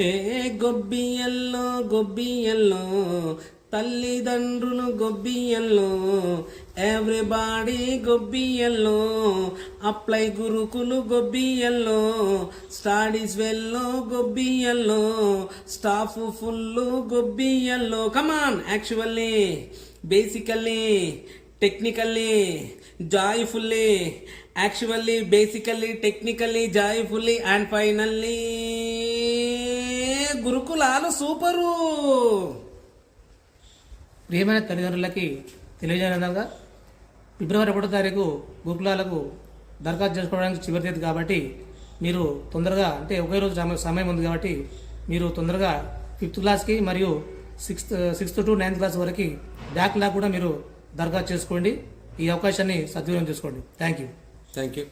ఏ గొబ్బియల్లో గొబ్బియల్లో తల్లిదండ్రులు గొబ్బియల్లో ఎవ్రీబాడీ గొబ్బియల్లో అప్లై గురుకులు గొబ్బియల్లో స్టడీస్ వెల్లో గొబ్బియల్లో staff full గొబ్బియల్లో. Come on actually basically technically joyfully actually basically technically joyfully and finally గురుకులాలు సూపరు. ప్రియమైన తల్లిదండ్రులకి తెలియజేయనగా ఫిబ్రవరి ఒకటో తారీఖు గురుకులాలకు దరఖాస్తు చేసుకోవడానికి చివరి తేదీ కాబట్టి మీరు తొందరగా అంటే ఒకే రోజు సమయం- సమయం ఉంది కాబట్టి మీరు తొందరగా ఫిఫ్త్ క్లాస్కి మరియు sixth sixth to ninth class వరకు బ్యాక్ లా కూడా మీరు దరఖాస్తు చేసుకోండి. ఈ అవకాశాన్ని సద్వినియోగం చేసుకోండి. Thank you. Thank you.